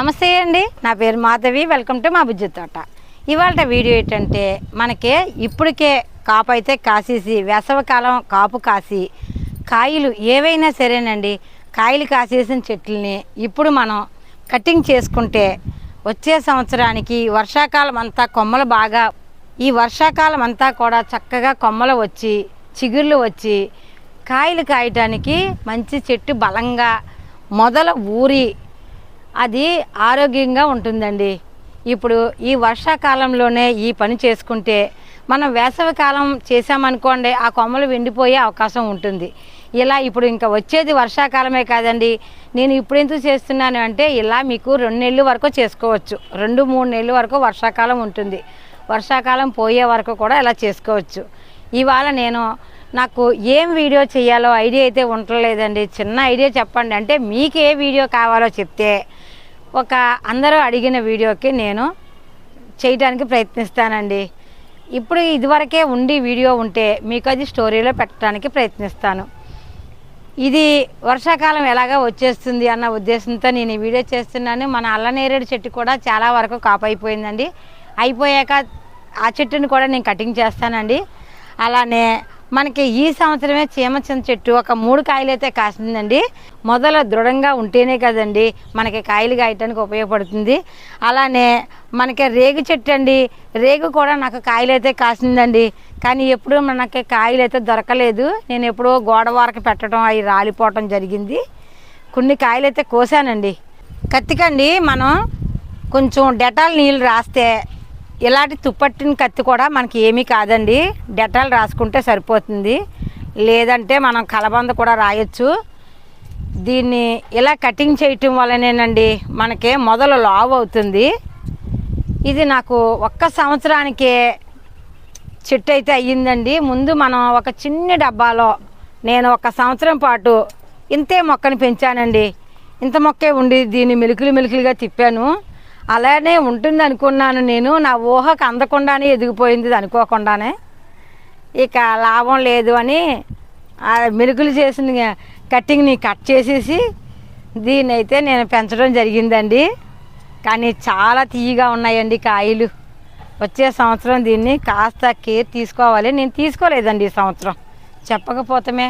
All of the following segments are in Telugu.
నమస్తే అండి. నా పేరు మాధవి. వెల్కమ్ టు మా బుజ్జి తోట. ఇవాళ వీడియో ఏంటంటే మనకి ఇప్పటికే కాపు అయితే కాసేసి వేసవకాలం కాపు కాసి కాయలు ఏవైనా సరేనండి. కాయలు కాసేసిన చెట్లని ఇప్పుడు మనం కటింగ్ చేసుకుంటే వచ్చే సంవత్సరానికి వర్షాకాలం అంతా కొమ్మలు బాగా ఈ వర్షాకాలం అంతా కూడా చక్కగా కొమ్మలు వచ్చి చిగుర్లు వచ్చి కాయలు కాయటానికి మంచి చెట్టు బలంగా మొదల ఊరి అది ఆరోగ్యంగా ఉంటుందండి. ఇప్పుడు ఈ వర్షాకాలంలోనే ఈ పని చేసుకుంటే మనం వేసవి కాలం చేసామనుకోండి ఆ కొమ్మలు వెండిపోయే అవకాశం ఉంటుంది. ఇలా ఇప్పుడు ఇంకా వచ్చేది వర్షాకాలమే కాదండి. నేను ఇప్పుడు ఎందుకు చేస్తున్నాను అంటే ఇలా మీకు రెండు నెలలు వరకు చేసుకోవచ్చు. రెండు మూడు నెలల వరకు వర్షాకాలం ఉంటుంది. వర్షాకాలం పోయే వరకు కూడా ఇలా చేసుకోవచ్చు. ఇవాళ నేను నాకు ఏం వీడియో చేయాలో ఐడియా అయితే ఉండలేదండి. చిన్న ఐడియా చెప్పండి. అంటే మీకు ఏ వీడియో కావాలో చెప్తే ఒక అందరూ అడిగిన వీడియోకి నేను చేయడానికి ప్రయత్నిస్తానండి. ఇప్పుడు ఇదివరకే ఉండి వీడియో ఉంటే మీకు అది స్టోరీలో పెట్టడానికి ప్రయత్నిస్తాను. ఇది వర్షాకాలం ఎలాగా వచ్చేస్తుంది అన్న ఉద్దేశంతో నేను ఈ వీడియో చేస్తున్నాను. మన అల్లనేరేడు చెట్టు కూడా చాలా వరకు కాపు అయిపోయిందండి. అయిపోయాక ఆ చెట్టుని కూడా నేను కటింగ్ చేస్తానండి. అలానే మనకి ఈ సంవత్సరమే చీమచింత చెట్టు ఒక మూడు కాయలు అయితే కాసిందండి. మొదలు దృఢంగా ఉంటేనే కదండి మనకి కాయలు కాయటానికి ఉపయోగపడుతుంది. అలానే మనకి రేగు చెట్టు అండి. రేగు కూడా నాకు కాయలు అయితే కాసిందండి. కానీ ఎప్పుడు మనకి కాయలు అయితే దొరకలేదు. నేను ఎప్పుడో గోడ వరకు పెట్టడం అవి రాలిపోవటం జరిగింది. కొన్ని కాయలు అయితే కోసానండి. కత్తికండి మనం కొంచెం డెటాల్ నీళ్ళు రాస్తే ఇలాంటి తుప్పట్టిన కత్తి కూడా మనకి ఏమీ కాదండి. డెటాల్ రాసుకుంటే సరిపోతుంది. లేదంటే మనం కలబంద కూడా రాయొచ్చు. దీన్ని ఇలా కటింగ్ చేయటం వల్లనేనండి మనకి మొదలు లావు అవుతుంది. ఇది నాకు ఒక్క సంవత్సరానికే చెట్టు అయితే అయ్యిందండి. ముందు మనం ఒక చిన్న డబ్బాలో నేను ఒక సంవత్సరం పాటు ఇంతే మొక్కని పెంచానండి. ఇంత మొక్కే ఉండి దీన్ని మెలుకులు మెలుకులుగా తిప్పాను. అలానే ఉంటుంది అనుకున్నాను నేను. నా ఊహకు అందకుండానే ఎదిగిపోయింది అనుకోకుండానే. ఇక లాభం లేదు అని ఆ మెలుకులు చేసిన కట్టింగ్ని కట్ చేసేసి దీన్ని అయితే నేను పెంచడం జరిగిందండి. కానీ చాలా తీయగా ఉన్నాయండి కాయలు. వచ్చే సంవత్సరం దీన్ని కాస్త కేర్ తీసుకోవాలి. నేను తీసుకోలేదండి ఈ సంవత్సరం. చెప్పకపోతమే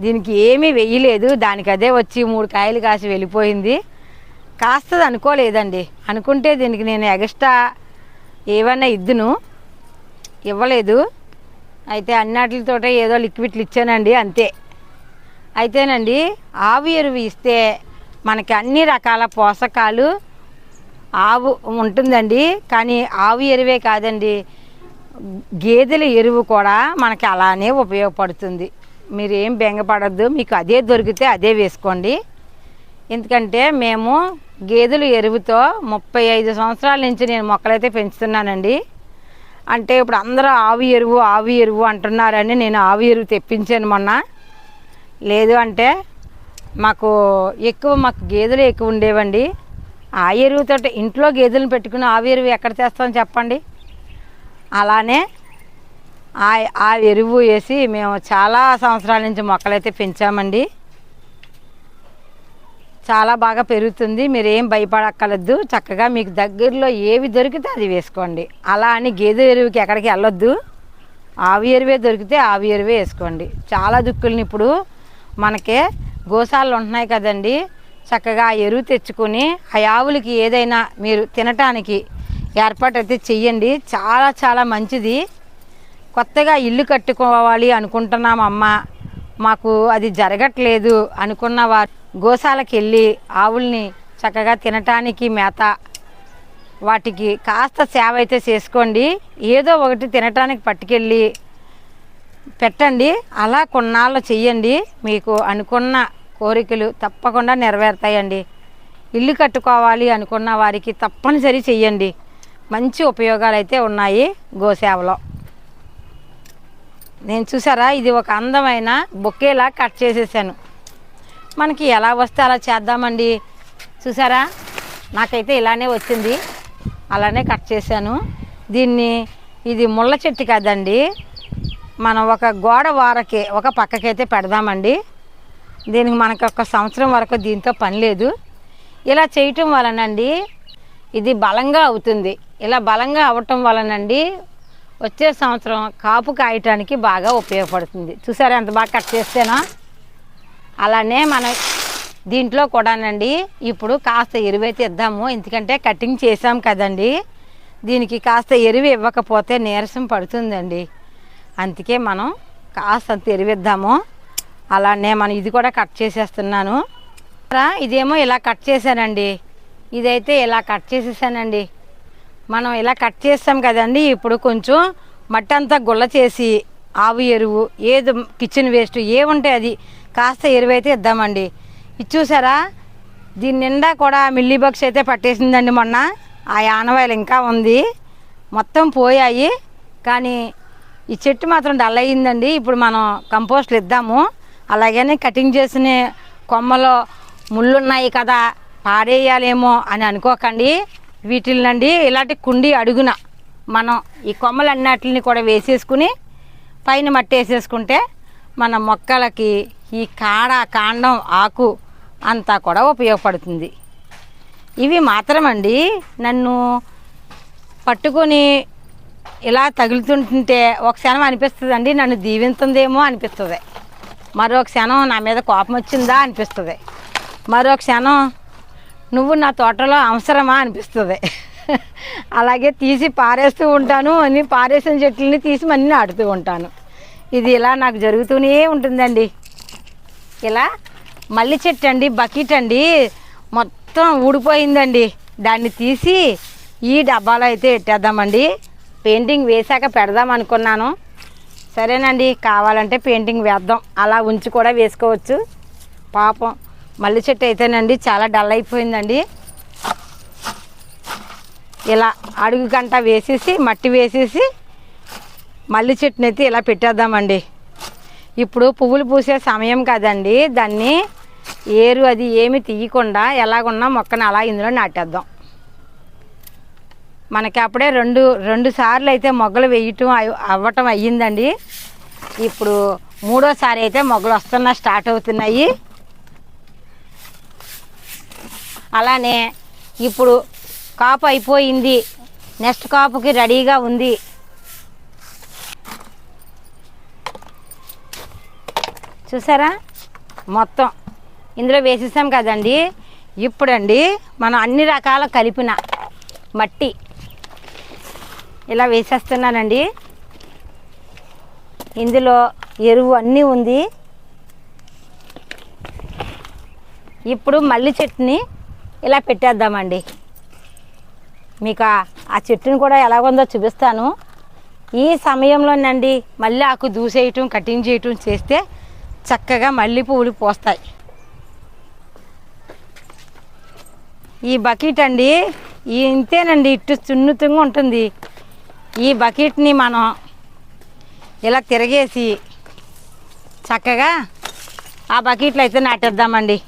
దీనికి ఏమీ వెయ్యలేదు. దానికి అదే వచ్చి మూడు కాయలు కాసి వెళ్ళిపోయింది. కాస్తది అనుకోలేదండి. అనుకుంటే దీనికి నేను ఎగస్ట్రా ఏవైనా ఇద్దును. ఇవ్వలేదు. అయితే అన్నాటితో ఏదో లిక్విడ్లు ఇచ్చానండి అంతే. అయితేనండి ఆవు ఎరువు ఇస్తే మనకి అన్ని రకాల పోషకాలు ఆవు ఉంటుందండి. కానీ ఆవు ఎరువే కాదండి. గేదెల ఎరువు కూడా మనకి అలానే ఉపయోగపడుతుంది. మీరేం బెంగపడద్దు. మీకు అదే దొరికితే అదే వేసుకోండి. ఎందుకంటే మేము గేదెల ఎరువుతో ముప్పై ఐదు సంవత్సరాల నుంచి నేను మొక్కలైతే పెంచుతున్నానండి. అంటే ఇప్పుడు అందరూ ఆవి ఎరువు ఆవి ఎరువు అంటున్నారని నేను ఆవి ఎరువు తెప్పించాను మొన్న. లేదు అంటే మాకు ఎక్కువ మాకు గేదెలు ఎక్కువ ఉండేవండి. ఆ ఎరువుతో ఇంట్లో గేదెలను పెట్టుకుని ఆవి ఎరువు ఎక్కడ తెస్తాం చెప్పండి? అలానే ఆ ఆ ఎరువు వేసి మేము చాలా సంవత్సరాల నుంచి మొక్కలైతే పెంచామండి. చాలా బాగా పెరుగుతుంది. మీరు ఏం భయపడక్కర్లేదు. చక్కగా మీకు దగ్గరలో ఏవి దొరికితే అది వేసుకోండి. అలా అని గేదె ఎరువుకి ఎక్కడికి వెళ్ళొద్దు. ఆవి ఎరువే దొరికితే ఆవి ఎరువే వేసుకోండి. చాలా దుక్కుల్ని ఇప్పుడు మనకే గోసాలు ఉంటున్నాయి కదండి. చక్కగా ఆ ఎరువు తెచ్చుకొని ఆ ఆవులకి ఏదైనా మీరు తినటానికి ఏర్పాటు అయితే చెయ్యండి. చాలా చాలా మంచిది. కొత్తగా ఇల్లు కట్టుకోవాలి అనుకుంటున్నాం అమ్మ. మాకు అది జరగట్లేదు అనుకున్న వారు గోశాలకు వెళ్ళి ఆవుల్ని చక్కగా తినటానికి మేత వాటికి కాస్త సేవ అయితే చేసుకోండి. ఏదో ఒకటి తినటానికి పట్టుకెళ్ళి పెట్టండి. అలా కొన్నాళ్ళు చెయ్యండి. మీకు అనుకున్న కోరికలు తప్పకుండా నెరవేరుతాయండి. ఇల్లు కట్టుకోవాలి అనుకున్న వారికి తప్పనిసరి చెయ్యండి. మంచి ఉపయోగాలు అయితే ఉన్నాయి గోసేవలో. నేను చూసారా? ఇది ఒక అందమైన బొకేలా కట్ చేసేసాను. మనకి ఎలా వస్తే అలా చేద్దామండి. చూసారా? నాకైతే ఇలానే వచ్చింది. అలానే కట్ చేశాను. దీన్ని ఇది ముళ్ళ చెట్టు కదండి. మనం ఒక గోడ వారకి ఒక పక్కకైతే పెడదామండి. దీనికి మనకు ఒక సంవత్సరం వరకు దీంతో పని లేదు. ఇలా చేయటం వలనండి ఇది బలంగా అవుతుంది. ఇలా బలంగా అవ్వటం వలనండి వచ్చే సంవత్సరం కాపు కాయటానికి బాగా ఉపయోగపడుతుంది. చూసారా ఎంత బాగా కట్ చేస్తేనా? అలానే మనం దీంట్లో కూడానండి ఇప్పుడు కాస్త ఎరువైతే ఇద్దాము. ఎందుకంటే కటింగ్ చేసాం కదండి. దీనికి కాస్త ఎరువు ఇవ్వకపోతే నీరసం పడుతుందండి. అందుకే మనం కాస్తంత ఎరువు ఇద్దాము. అలానే మనం ఇది కూడా కట్ చేసేస్తున్నాను. ఇదేమో ఇలా కట్ చేశానండి. ఇదైతే ఇలా కట్ చేసేసానండి. మనం ఇలా కట్ చేస్తాం కదండి. ఇప్పుడు కొంచెం మట్టి అంతా గుల్ల చేసి ఆవు ఎరువు ఏది కిచెన్ వేస్ట్ ఏముంటే అది కాస్త ఎరువైతే ఇద్దామండి. ఇది చూసారా? దీని నిండా కూడా మిల్లీ బగ్స్ అయితే పట్టేసిందండి మొన్న. ఆ ఆనవాయిలు ఇంకా ఉంది. మొత్తం పోయాయి. కానీ ఈ చెట్టు మాత్రం డల్ అయ్యిందండి. ఇప్పుడు మనం కంపోస్ట్లు ఇద్దాము. అలాగనే కటింగ్ చేసిన కొమ్మలో ముళ్ళు ఉన్నాయి కదా పాడేయాలేమో అని అనుకోకండి. వీటిల్నండి ఇలాంటి కుండి అడుగున మనం ఈ కొమ్మలన్నిటిని కూడా వేసేసుకుని పైన మట్టి వేసేసుకుంటే మన మొక్కలకి ఈ కాడ కాండం ఆకు అంతా కూడా ఉపయోగపడుతుంది. ఇవి మాత్రమండి నన్ను పట్టుకొని ఇలా తగులుతుంటుంటే ఒక క్షణం అనిపిస్తుంది అండి నన్ను దీవింతుందేమో అనిపిస్తుంది. మరో క్షణం నా మీద కోపం వచ్చిందా అనిపిస్తుంది. మరో క్షణం నువ్వు నా తోటలో అవసరమా అనిపిస్తుంది. అలాగే తీసి పారేస్తూ ఉంటాను అన్ని పారేసిన చెట్లని తీసి మళ్ళీ నాటుతూ ఉంటాను. ఇది ఇలా నాకు జరుగుతూనే ఉంటుందండి. ఇలా మల్లి చెట్టు అండి బకెట్ అండి మొత్తం ఊడిపోయిందండి. దాన్ని తీసి ఈ డబ్బాలో అయితే పెట్టేద్దామండి. పెయింటింగ్ వేశాక పెడదాం అనుకున్నాను. సరేనండి కావాలంటే పెయింటింగ్ వేద్దాం. అలా ఉంచి కూడా వేసుకోవచ్చు. పాపం మల్లి చెట్టు అయితేనండి చాలా డల్ అయిపోయిందండి. ఇలా అడుగు గంట వేసేసి మట్టి వేసేసి మల్లి చెట్టునైతే ఇలా పెట్టేద్దామండి. ఇప్పుడు పువ్వులు పూసే సమయం కదండి. దాన్ని ఏరు అది ఏమి తీయకుండా ఎలాగున్నా మొక్కను అలా ఇందులో నాటేద్దాం. మనకి అప్పుడే రెండు రెండు సార్లు అయితే మొగ్గలు వేయటం అవ్- అవ్వటం అయ్యిందండి. ఇప్పుడు మూడోసారి అయితే మొగ్గలు వస్తున్నా స్టార్ట్ అవుతున్నాయి. అలానే ఇప్పుడు కాపు అయిపోయింది. నెక్స్ట్ కాపుకి రెడీగా ఉంది. చూసారా? మొత్తం. ఇందులో వేసేసాం కదండి. ఇప్పుడండి మనం అన్ని రకాల కలిపిన మట్టి ఇలా వేసేస్తున్నానండి. ఇందులో ఎరువు అన్నీ ఉంది. ఇప్పుడు మల్లి చెట్టుని ఇలా పెట్టేద్దామండి. మీకు ఆ- చెట్టుని కూడా ఎలాగుందో చూపిస్తాను. ఈ సమయంలోనండి మళ్ళీ ఆకు దూసేయటం కటింగ్ చేయటం చేస్తే చక్కగా మల్లె పువ్వులు పోస్తాయి. ఈ బకెట్ అండి ఇంతేనండి ఇటు సున్నితంగా ఉంటుంది. ఈ బకెట్ని మనం ఇలా తిరగేసి చక్కగా ఆ బకెట్లో అయితే నాటేద్దామండి.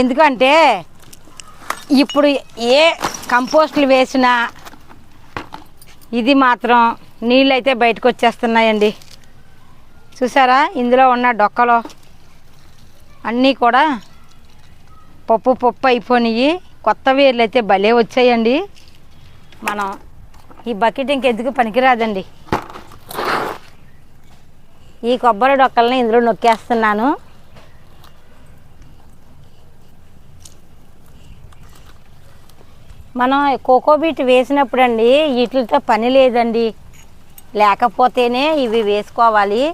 ఎందుకంటే ఇప్పుడు ఏ కంపోస్ట్లు వేసినా ఇది మాత్రం నీళ్ళు అయితే బయటకు వచ్చేస్తున్నాయండి. చూసారా? ఇందులో ఉన్న డొక్కలు అన్నీ కూడా పప్పు పప్పు అయిపోయినాయి కొత్త వేర్లు అయితే భలే వచ్చాయండి. మనం ఈ బకెట్ ఇంకెందుకు పనికిరాదండి. ఈ కొబ్బరి డొక్కల్ని ఇందులో నొక్కేస్తున్నాను. మనం కోకోబీట్ వేసినప్పుడు అండి వీటితో పని లేదండి. లేకపోతేనే ఇవి వేసుకోవాలి.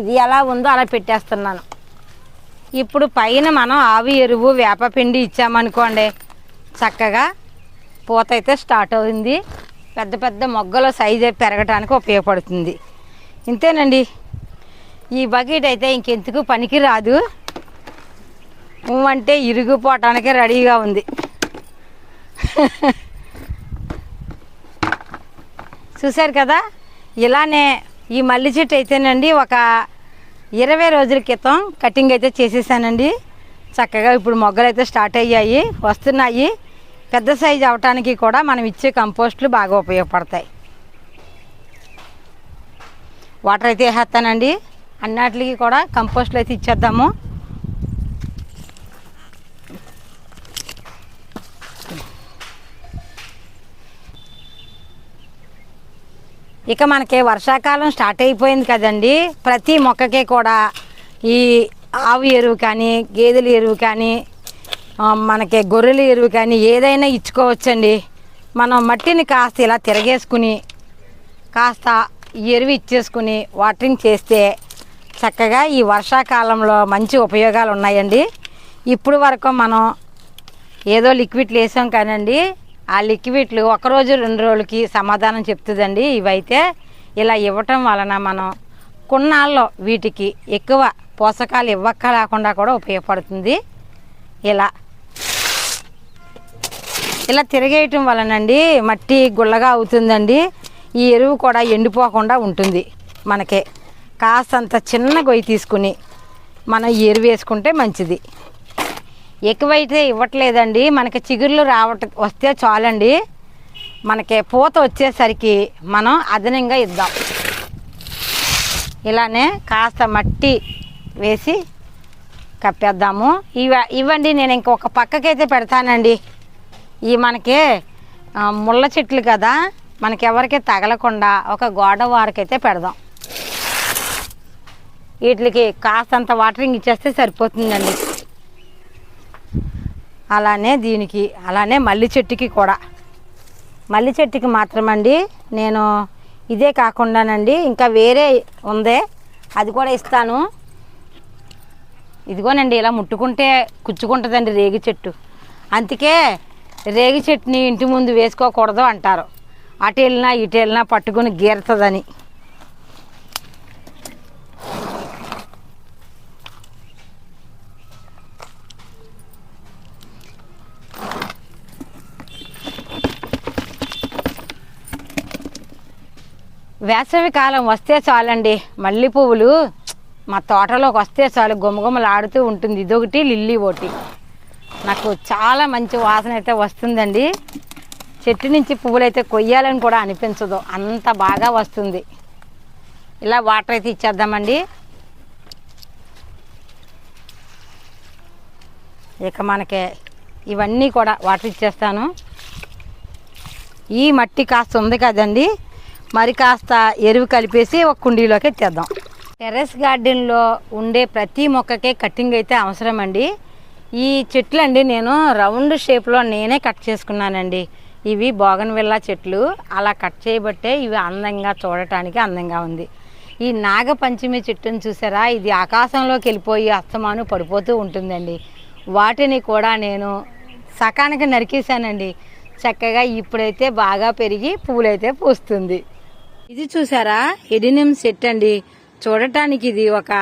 ఇది ఎలా ఉందో అలా పెట్టేస్తున్నాను. ఇప్పుడు పైన మనం ఆవి ఎరువు వేపపిండి ఇచ్చామనుకోండి చక్కగా పూత అయితే స్టార్ట్ అవుతుంది. పెద్ద పెద్ద మొగ్గల సైజు పెరగడానికి ఉపయోగపడుతుంది. ఇంతేనండి. ఈ బకెట్ అయితే ఇంకెందుకు పనికి రాదు. అంటే ఇరిగిపోవటానికి రెడీగా ఉంది. చూశారు కదా? ఇలానే ఈ మల్లి చెట్టు అయితేనండి ఒక ఇరవై రోజుల క్రితం కటింగ్ అయితే చేసేసానండి. చక్కగా ఇప్పుడు మొగ్గలు అయితే స్టార్ట్ అయ్యాయి వస్తున్నాయి. పెద్ద సైజు అవటానికి కూడా మనం ఇచ్చే కంపోస్ట్లు బాగా ఉపయోగపడతాయి. వాటర్ అయితే వేసేస్తానండి. అన్నిటికి కూడా కంపోస్ట్లు అయితే ఇచ్చేద్దాము. ఇక మనకి వర్షాకాలం స్టార్ట్ అయిపోయింది కదండి. ప్రతి మొక్కకి కూడా ఈ ఆవు ఎరువు కానీ గేదెల ఎరువు కానీ మనకి గొర్రెల ఎరువు కానీ ఏదైనా ఇచ్చుకోవచ్చండి. మనం మట్టిని కాస్త ఇలా తిరగేసుకుని కాస్త ఎరువు ఇచ్చేసుకుని వాటరింగ్ చేస్తే చక్కగా ఈ వర్షాకాలంలో మంచి ఉపయోగాలు ఉన్నాయండి. ఇప్పుడు వరకు మనం ఏదో లిక్విడ్లు వేసాం కానండి. ఆ లిక్విడ్లు ఒకరోజు రెండు రోజులకి సమాధానం చెప్తుందండి. ఇవైతే ఇలా ఇవ్వటం వలన మనం కొన్నాళ్ళలో వీటికి ఎక్కువ పోషకాలు ఇవ్వక్క లేకుండా కూడా ఉపయోగపడుతుంది. ఇలా. ఇలా తిరిగేయటం వలనండి మట్టి గుల్లగా అవుతుందండి. ఈ ఎరువు కూడా ఎండిపోకుండా ఉంటుంది మనకి. కాస్తంత చిన్న గొయ్యి తీసుకుని మనం ఎరువు వేసుకుంటే మంచిది. ఎక్కువైతే ఇవ్వట్లేదండి. మనకి చిగుర్లు రావట వస్తే చాలండి. మనకి పూత వచ్చేసరికి మనం అదనంగా ఇద్దాం. ఇలానే కాస్త మట్టి వేసి కప్పేద్దాము. ఇవ ఇవ్వండి నేను ఇంకొక పక్కకైతే పెడతానండి. ఈ మనకి ముళ్ళ చెట్లు కదా మనకి ఎవరికి తగలకుండా ఒక గోడ వారికైతే పెడదాం. వీటికి కాస్తంత వాటరింగ్ ఇచ్చేస్తే సరిపోతుందండి. అలానే దీనికి అలానే మల్లి చెట్టుకి కూడా. మల్లి చెట్టుకి మాత్రమండి నేను ఇదే కాకుండానండి ఇంకా వేరే ఉందే అది కూడా ఇస్తాను. ఇదిగోనండి ఇలా ముట్టుకుంటే కుచ్చుకుంటుందండి రేగి చెట్టు. అందుకే రేగి చెట్టుని ఇంటి ముందు వేసుకోకూడదు అంటారు. అటు వెళ్ళినా ఇటు వెళ్ళినా పట్టుకుని గీరుతుందని. వేసవి కాలం వస్తే చాలండి. మల్లె పువ్వులు మా తోటలోకి వస్తే చాలు గుమగుమలాడుతూ ఉంటుంది. ఇదొకటి లిల్లీ ఒకటి. నాకు చాలా మంచి వాసన అయితే వస్తుందండి. చెట్టు నుంచి పువ్వులు అయితే కొయ్యాలని కూడా అనిపించదు. అంత బాగా వస్తుంది. ఇలా వాటర్ అయితే ఇచ్చేద్దామండి. ఇక మనకి ఇవన్నీ కూడా వాటర్ ఇచ్చేస్తాను. ఈ మట్టి కాస్త ఉంది కదండి. మరి కాస్త ఎరువు కలిపేసి ఒక కుండీలోకి ఎత్తేద్దాం. టెర్రస్ గార్డెన్లో ఉండే ప్రతి మొక్కకే కటింగ్ అయితే అవసరం అండి ఈ చెట్లు అండి నేను రౌండ్ షేప్లో నేనే కట్ చేసుకున్నానండి. ఇవి బోగన్విల్లా చెట్లు. అలా కట్ చేయబట్టే ఇవి అందంగా చూడటానికి అందంగా ఉంది. ఈ నాగపంచమి చెట్టును చూసారా? ఇది ఆకాశంలోకి వెళ్ళిపోయి అస్తమాను పడిపోతూ ఉంటుందండి. వాటిని కూడా నేను సకానికి నరికేశానండి. చక్కగా ఇప్పుడైతే బాగా పెరిగి పూలైతే పూస్తుంది. ఇది చూసారా? ఎడినియం సెట్ అండి. చూడటానికి ఇది ఒక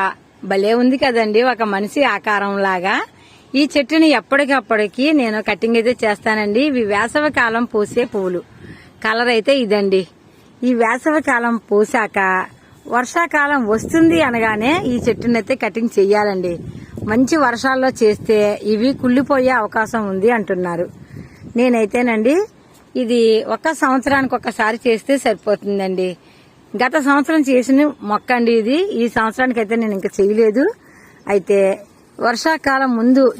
భలే ఉంది కదండి. ఒక మనిషి ఆకారం లాగా. ఈ చెట్టుని ఎప్పటికప్పటికి నేను కటింగ్ అయితే చేస్తానండి. ఇవి వేసవి కాలం పూసే పువ్వులు. కలర్ అయితే ఇదండి. ఈ వేసవి కాలం పూసాక వర్షాకాలం వస్తుంది అనగానే ఈ చెట్టుని అయితే కటింగ్ చెయ్యాలండి. మంచి వర్షాల్లో చేస్తే ఇవి కుళ్ళిపోయే అవకాశం ఉంది అంటున్నారు. నేనైతేనండి ఇది ఒక సంవత్సరానికి ఒకసారి చేస్తే సరిపోతుందండి. గత సంవత్సరం చేసిన మొక్క అండి ఇది. ఈ సంవత్సరానికి అయితే నేను ఇంకా చేయలేదు. అయితే వర్షాకాలం ముందు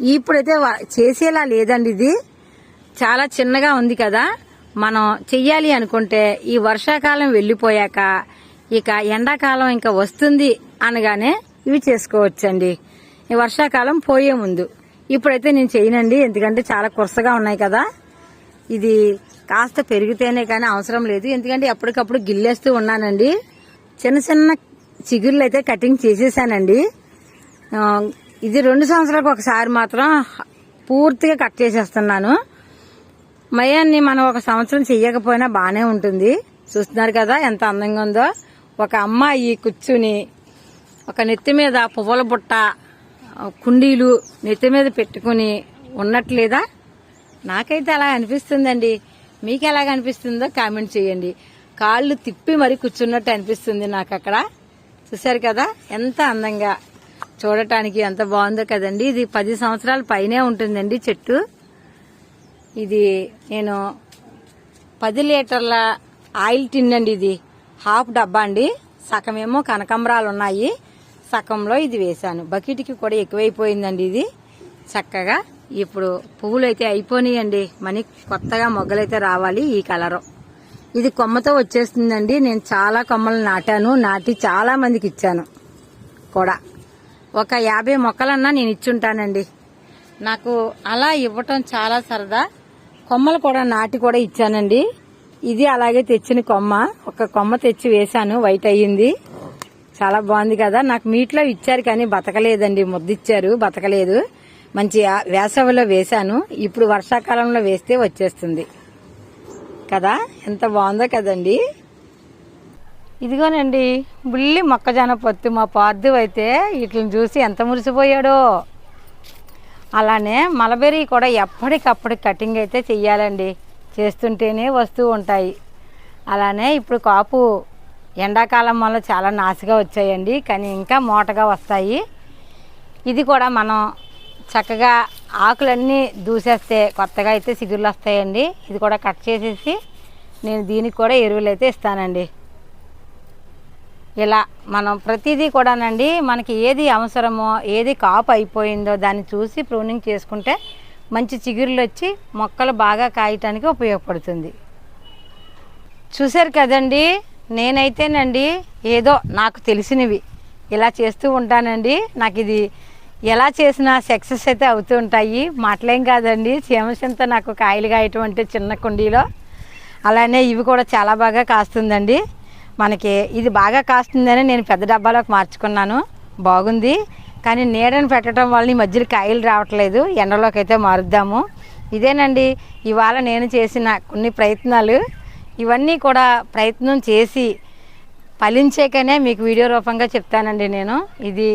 ఇప్పుడైతే చేసేలా లేదండి ఇది. చాలా చిన్నగా ఉంది కదా. మనం చెయ్యాలి అనుకుంటే ఈ వర్షాకాలం వెళ్ళిపోయాక ఇక ఎండాకాలం ఇంకా వస్తుంది అనగానే ఇవి చేసుకోవచ్చండి. ఈ వర్షాకాలం పోయే ముందు. ఇప్పుడైతే నేను చేయనండి. ఎందుకంటే చాలా కురసగా ఉన్నాయి కదా. ఇది కాస్త పెరిగితేనే కానీ అవసరం లేదు. ఎందుకంటే ఎప్పటికప్పుడు గిల్లేస్తూ ఉన్నానండి. చిన్న చిన్న చిగుర్లు అయితే కటింగ్ చేసేసానండి. ఇది రెండు సంవత్సరాలకు ఒకసారి మాత్రం పూర్తిగా కట్ చేసేస్తున్నాను. మయాన్ని మనం ఒక సంవత్సరం చెయ్యకపోయినా బాగానే ఉంటుంది. చూస్తున్నారు కదా ఎంత అందంగా ఉందో. ఒక అమ్మాయి కూర్చుని ఒక నెత్తి మీద పువ్వుల బుట్ట కుండీలు నెత్తి మీద పెట్టుకుని ఉన్నట్లేదా? నాకైతే అలా అనిపిస్తుందండి. మీకు ఎలాగ అనిపిస్తుందో కామెంట్ చేయండి. కాళ్ళు తిప్పి మరి కూర్చున్నట్టు అనిపిస్తుంది నాకు అక్కడ చూశారు కదా? ఎంత అందంగా. చూడటానికి ఎంత బాగుందో కదండి. ఇది పది సంవత్సరాల పైనే ఉంటుందండి చెట్టు. ఇది నేను పది లీటర్ల ఆయిల్ టిన్ అండి ఇది. హాఫ్ డబ్బా అండి. సగమేమో కనకంబరాలు ఉన్నాయి. సగంలో ఇది వేశాను. బకెట్కి కూడా ఎక్కువైపోయిందండి ఇది. చక్కగా ఇప్పుడు పువ్వులు అయితే అయిపోయినాయండి మనీ కొత్తగా మొగ్గలైతే రావాలి ఈ కలరు. ఇది కొమ్మతో వచ్చేస్తుందండి. నేను చాలా కొమ్మలు నాటాను. నాటి చాలా మందికి ఇచ్చాను కూడా. ఒక యాభై మొక్కలన్నా నేను ఇచ్చుంటానండి. నాకు అలా ఇవ్వటం చాలా సరదా. కొమ్మలు కూడా నాటి కూడా ఇచ్చానండి. ఇది అలాగే తెచ్చిన కొమ్మ. ఒక కొమ్మ తెచ్చి వేశాను. వైట్ అయ్యింది. చాలా బాగుంది కదా. నాకు మీట్లో ఇచ్చారు కానీ బతకలేదండి. ముద్దిచ్చారు. బతకలేదు. మంచి వేసవిలో వేశాను. ఇప్పుడు వర్షాకాలంలో వేస్తే వచ్చేస్తుంది. కదా? ఎంత బాగుందో కదండి. ఇదిగోనండి బుల్లి మొక్కజొన్న పొత్తు మా పార్దు అయితే వీటిని చూసి ఎంత మురిసిపోయాడో. అలానే మలబెర్రీ కూడా ఎప్పటికప్పుడు కటింగ్ అయితే చెయ్యాలండి. చేస్తుంటేనే వస్తూ ఉంటాయి. అలానే ఇప్పుడు కాపు ఎండాకాలం వల్ల చాలా నాసిగా వచ్చాయండి. కానీ ఇంకా మోటగా వస్తాయి. ఇది కూడా మనం చక్కగా ఆకులన్నీ దూసేస్తే కొత్తగా అయితే చిగుర్లు వస్తాయండి. ఇది కూడా కట్ చేసేసి నేను దీనికి కూడా ఎరువులు అయితే ఇస్తానండి. ఇలా మనం ప్రతిదీ కూడానండి మనకి ఏది అవసరమో ఏది కాపు అయిపోయిందో దాన్ని చూసి ప్రూనింగ్ చేసుకుంటే మంచి చిగురులు వచ్చి మొక్కలు బాగా కాయటానికి ఉపయోగపడుతుంది. చూశారు కదండి నేనైతేనండి ఏదో నాకు తెలిసినవి. ఇలా చేస్తూ ఉంటానండి. నాకు ఇది ఎలా చేసినా సక్సెస్ అయితే అవుతూ ఉంటాయి. మాటలేం కాదండి. చీమసింత నాకు కాయలు కాయటం అంటే చిన్న కుండీలో. అలానే ఇవి కూడా చాలా బాగా కాస్తుందండి. మనకి ఇది బాగా కాస్తుందని నేను పెద్ద డబ్బాలోకి మార్చుకున్నాను. బాగుంది. కానీ నీడని పెట్టడం వల్ల ఈ మధ్యలో కాయలు రావట్లేదు. ఎండలోకి అయితే మారుద్దాము. ఇదేనండి. ఇవాళ నేను చేసిన కొన్ని ప్రయత్నాలు. ఇవన్నీ కూడా ప్రయత్నం చేసి ఫలించాకనే మీకు వీడియో రూపంగా చెప్తానండి నేను. ఇది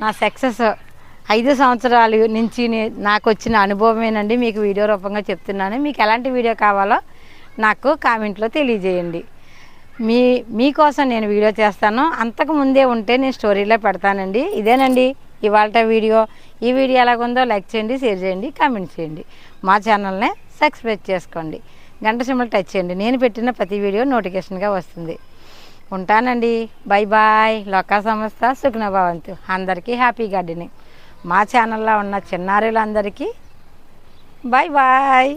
నా సక్సెస్ ఐదు సంవత్సరాల నుంచి నాకు వచ్చిన అనుభవమేనండి. మీకు వీడియో రూపంగా చెప్తున్నాను. మీకు ఎలాంటి వీడియో కావాలో నాకు కామెంట్లో తెలియజేయండి. మీ మీకోసం నేను వీడియో చేస్తాను. అంతకు ముందే ఉంటే నేను స్టోరీలో పెడతానండి. ఇదేనండి ఇవాళ వీడియో. ఈ వీడియో ఎలాగుందో లైక్ చేయండి షేర్ చేయండి కామెంట్ చేయండి. మా ఛానల్నే సబ్స్క్రైబ్ చేసుకోండి. గంట సింబల్ టచ్ చేయండి. నేను పెట్టిన ప్రతి వీడియో నోటిఫికేషన్గా వస్తుంది. ఉంటానండి. Bye bye. లోకా సంస్థ సుఖ్నభవంతు అందరికీ హ్యాపీ గార్డెనింగ్. మా ఛానల్లో ఉన్న చిన్నారులందరికీ బాయ్ బాయ్